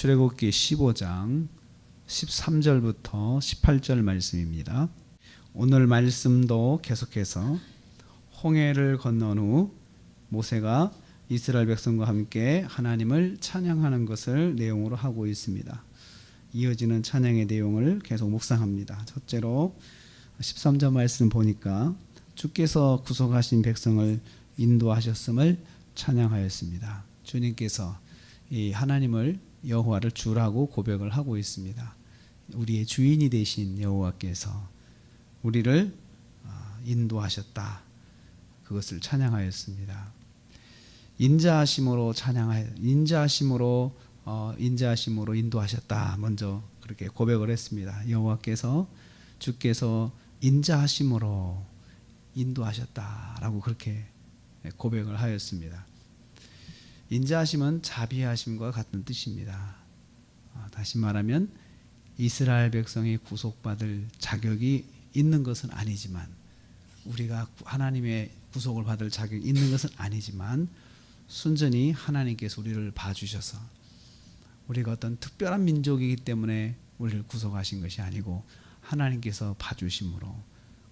출애굽기 15장 13절부터 18절 말씀입니다. 오늘 말씀도 계속해서 홍해를 건넌 후 모세가 이스라엘 백성과 함께 하나님을 찬양하는 것을 내용으로 하고 있습니다. 이어지는 찬양의 내용을 계속 묵상합니다. 첫째로 13절 말씀 보니까 주께서 구속하신 백성을 인도하셨음을 찬양하였습니다. 주님께서 이 하나님을 여호와를 주라고 고백을 하고 있습니다. 우리의 주인이 되신 여호와께서 우리를 아, 인도하셨다. 그것을 찬양하였습니다. 인자하심으로 찬양하여 인자하심으로 어, 인자하심으로 인도하셨다. 먼저 그렇게 고백을 했습니다. 여호와께서 주께서 인자하심으로 인도하셨다라고 그렇게 고백을 하였습니다. 인자하심은 자비하심과 같은 뜻입니다. 아, 다시 말하면 이스라엘 백성이 구속받을 자격이 있는 것은 아니지만 우리가 하나님의 구속을 받을 자격이 있는 것은 아니지만 순전히 하나님께서 우리를 봐주셔서 우리가 어떤 특별한 민족이기 때문에 우리를 구속하신 것이 아니고 하나님께서 봐주심으로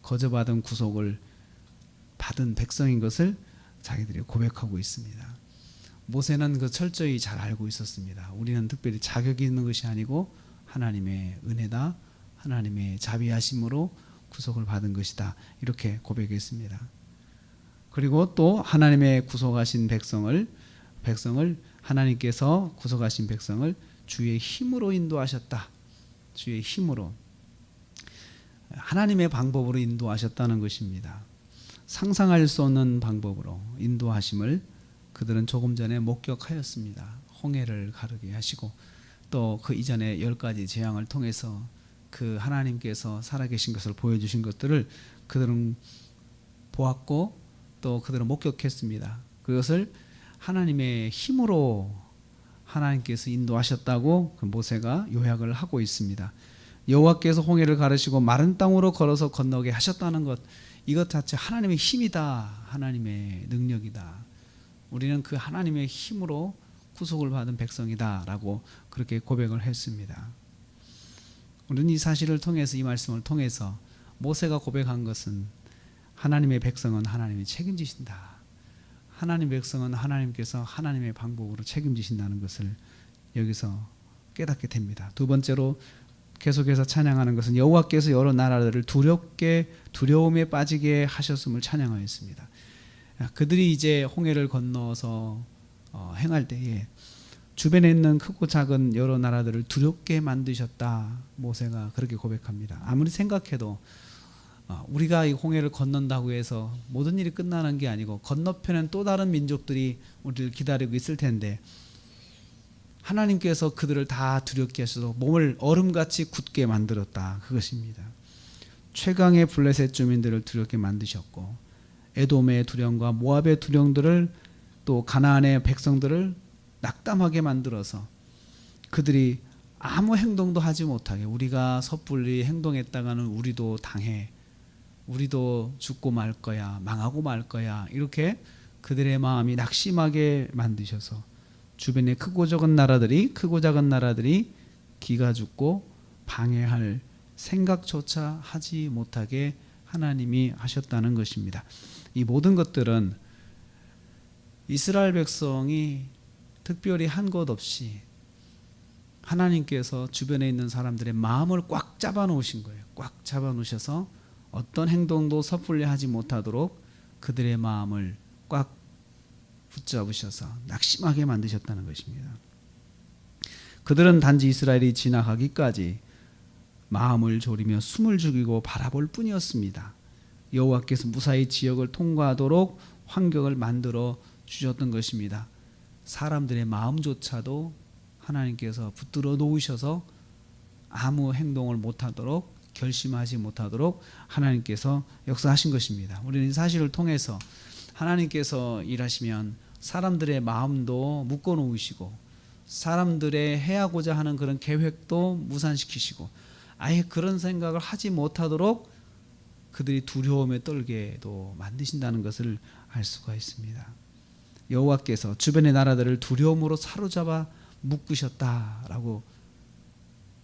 거저받은 구속을 받은 백성인 것을 자기들이 고백하고 있습니다. 모세는 그 철저히 잘 알고 있었습니다. 우리는 특별히 자격이 있는 것이 아니고 하나님의 은혜다, 하나님의 자비하심으로 구속을 받은 것이다. 이렇게 고백했습니다. 그리고 또 하나님의 구속하신 백성을 백성을 하나님께서 구속하신 백성을 주의 힘으로 인도하셨다. 주의 힘으로 하나님의 방법으로 인도하셨다는 것입니다. 상상할 수 없는 방법으로 인도하심을 그들은 조금 전에 목격하였습니다. 홍해를 가르게 하시고 또 그 이전에 열 가지 재앙을 통해서 그 하나님께서 살아계신 것을 보여주신 것들을 그들은 보았고 또 그들은 목격했습니다. 그것을 하나님의 힘으로 하나님께서 인도하셨다고 그 모세가 요약을 하고 있습니다. 여호와께서 홍해를 가르시고 마른 땅으로 걸어서 건너게 하셨다는 것 이것 자체 하나님의 힘이다. 하나님의 능력이다. 우리는 그 하나님의 힘으로 구속을 받은 백성이다라고 그렇게 고백을 했습니다. 우리는 이 사실을 통해서 이 말씀을 통해서 모세가 고백한 것은 하나님의 백성은 하나님이 책임지신다. 하나님 백성은 하나님께서 하나님의 방법으로 책임지신다는 것을 여기서 깨닫게 됩니다. 두 번째로 계속해서 찬양하는 것은 여호와께서 여러 나라들을 두렵게 두려움에 빠지게 하셨음을 찬양하였습니다. 그들이 이제 홍해를 건너서 어, 행할 때에 주변에 있는 크고 작은 여러 나라들을 두렵게 만드셨다. 모세가 그렇게 고백합니다. 아무리 생각해도 어, 우리가 이 홍해를 건넌다고 해서 모든 일이 끝나는 게 아니고 건너편엔 또 다른 민족들이 우리를 기다리고 있을 텐데 하나님께서 그들을 다 두렵게 하셔서 몸을 얼음같이 굳게 만들었다. 그것입니다. 최강의 블레셋 주민들을 두렵게 만드셨고 에돔의 두령과 모압의 두령들을 또 가나안의 백성들을 낙담하게 만들어서 그들이 아무 행동도 하지 못하게 우리가 섣불리 행동했다가는 우리도 당해 우리도 죽고 말 거야 망하고 말 거야 이렇게 그들의 마음이 낙심하게 만드셔서 주변의 크고 작은 나라들이 크고 작은 나라들이 기가 죽고 방해할 생각조차 하지 못하게 하나님이 하셨다는 것입니다. 이 모든 것들은 이스라엘 백성이 특별히 한 것 없이 하나님께서 주변에 있는 사람들의 마음을 꽉 잡아 놓으신 거예요. 꽉 잡아 놓으셔서 어떤 행동도 섣불리 하지 못하도록 그들의 마음을 꽉 붙잡으셔서 낙심하게 만드셨다는 것입니다. 그들은 단지 이스라엘이 지나가기까지 마음을 졸이며 숨을 죽이고 바라볼 뿐이었습니다. 여호와께서 무사히 지역을 통과하도록 환경을 만들어 주셨던 것입니다. 사람들의 마음조차도 하나님께서 붙들어 놓으셔서 아무 행동을 못하도록 결심하지 못하도록 하나님께서 역사하신 것입니다. 우리는 이 사실을 통해서 하나님께서 일하시면 사람들의 마음도 묶어 놓으시고 사람들의 해야고자 하는 그런 계획도 무산시키시고 아예 그런 생각을 하지 못하도록 그들이 두려움에 떨게도 만드신다는 것을 알 수가 있습니다. 여호와께서 주변의 나라들을 두려움으로 사로잡아 묶으셨다라고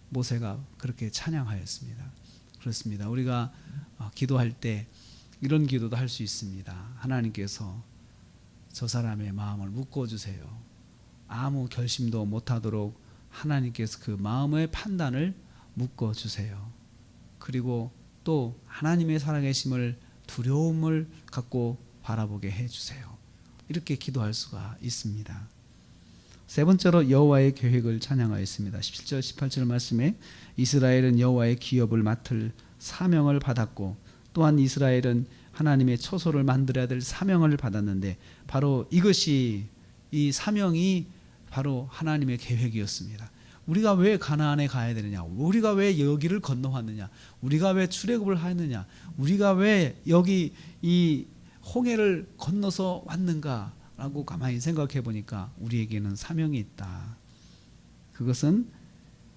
모세가 그렇게 찬양하였습니다. 그렇습니다. 우리가 어, 기도할 때 이런 기도도 할 수 있습니다. 하나님께서 저 사람의 마음을 묶어 주세요. 아무 결심도 못 하도록 하나님께서 그 마음의 판단을 묶어 주세요. 그리고 또 하나님의 살아계심을 두려움을 갖고 바라보게 해 주세요. 이렇게 기도할 수가 있습니다. 세 번째로 여호와의 계획을 찬양하였습니다. 17절 18절 말씀에 이스라엘은 여호와의 기업을 맡을 사명을 받았고 또한 이스라엘은 하나님의 처소를 만들어야 될 사명을 받았는데 바로 이것이 이 사명이 바로 하나님의 계획이었습니다. 우리가 왜 가나안에 가야 되느냐? 우리가 왜 여기를 건너왔느냐? 우리가 왜 출애굽을 하느냐? 우리가 왜 여기 이 홍해를 건너서 왔는가 라고 가만히 생각해 보니까 우리에게는 사명이 있다. 그것은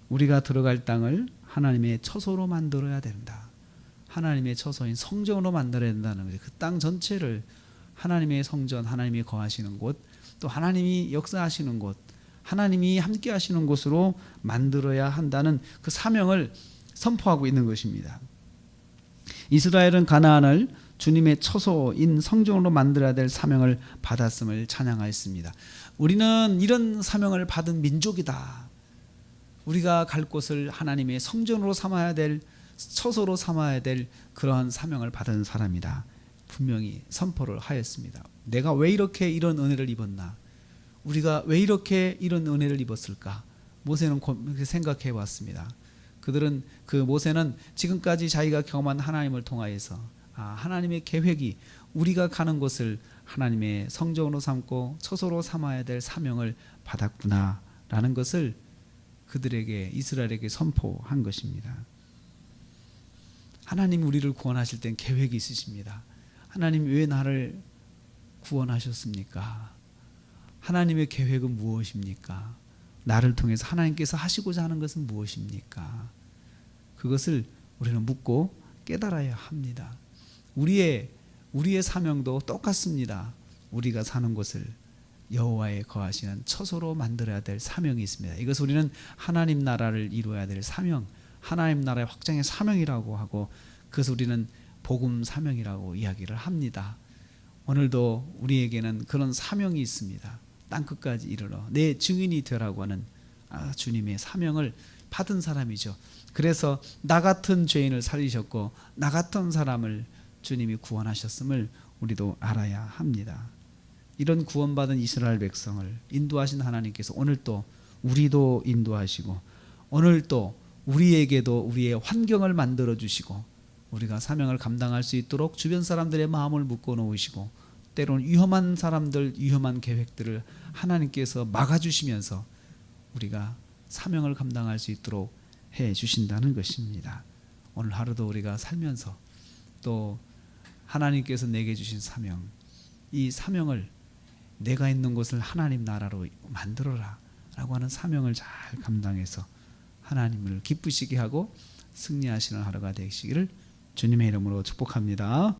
우리가 들어갈 땅을 하나님의 처소로 만들어야 된다. 하나님의 처소인 성전으로 만들어야 된다는 거죠. 그 땅 전체를 하나님의 성전, 하나님이 거하시는 곳, 또 하나님이 역사하시는 곳, 하나님이 함께 하시는 곳으로 만들어야 한다는 그 사명을 선포하고 있는 것입니다. 이스라엘은 가나안을 주님의 처소인 성전으로 만들어야 될 사명을 받았음을 찬양하였습니다. 우리는 이런 사명을 받은 민족이다. 우리가 갈 곳을 하나님의 성전으로 삼아야 될 처소로 삼아야 될 그러한 사명을 받은 사람이다. 분명히 선포를 하였습니다. 내가 왜 이렇게 이런 은혜를 입었나? 우리가 왜 이렇게 이런 은혜를 입었을까? 모세는 생각해 왔습니다. 그들은 그 모세는 지금까지 자기가 경험한 하나님을 통하여서 아, 하나님의 계획이 우리가 가는 곳을 하나님의 성전으로 삼고 처소로 삼아야 될 사명을 받았구나라는 것을 그들에게 이스라엘에게 선포한 것입니다. 하나님 우리를 구원하실 땐 계획이 있으십니다. 하나님 왜 나를 구원하셨습니까? 하나님의 계획은 무엇입니까? 나를 통해서 하나님께서 하시고자 하는 것은 무엇입니까? 그것을 우리는 묻고 깨달아야 합니다. 우리의 우리의 사명도 똑같습니다. 우리가 사는 곳을 여호와의 거하시는 처소로 만들어야 될 사명이 있습니다. 이것을 우리는 하나님 나라를 이루어야 될 사명, 하나님 나라의 확장의 사명이라고 하고 그것을 우리는 복음 사명이라고 이야기를 합니다. 오늘도 우리에게는 그런 사명이 있습니다. 땅 끝까지 이르러 내 증인이 되라고 하는 아, 주님의 사명을 받은 사람이죠. 그래서 나 같은 죄인을 살리셨고 나 같은 사람을 주님이 구원하셨음을 우리도 알아야 합니다. 이런 구원받은 이스라엘 백성을 인도하신 하나님께서 오늘 또 우리도 인도하시고 오늘 또 우리에게도 우리의 환경을 만들어 주시고 우리가 사명을 감당할 수 있도록 주변 사람들의 마음을 묶어 놓으시고 때로는 위험한 사람들 위험한 계획들을 하나님께서 막아 주시면서 우리가 사명을 감당할 수 있도록 해 주신다는 것입니다. 오늘 하루도 우리가 살면서 또 하나님께서 내게 주신 사명 이 사명을 내가 있는 곳을 하나님 나라로 만들어라 라고 하는 사명을 잘 감당해서 하나님을 기쁘시게 하고 승리하시는 하루가 되시기를 주님의 이름으로 축복합니다.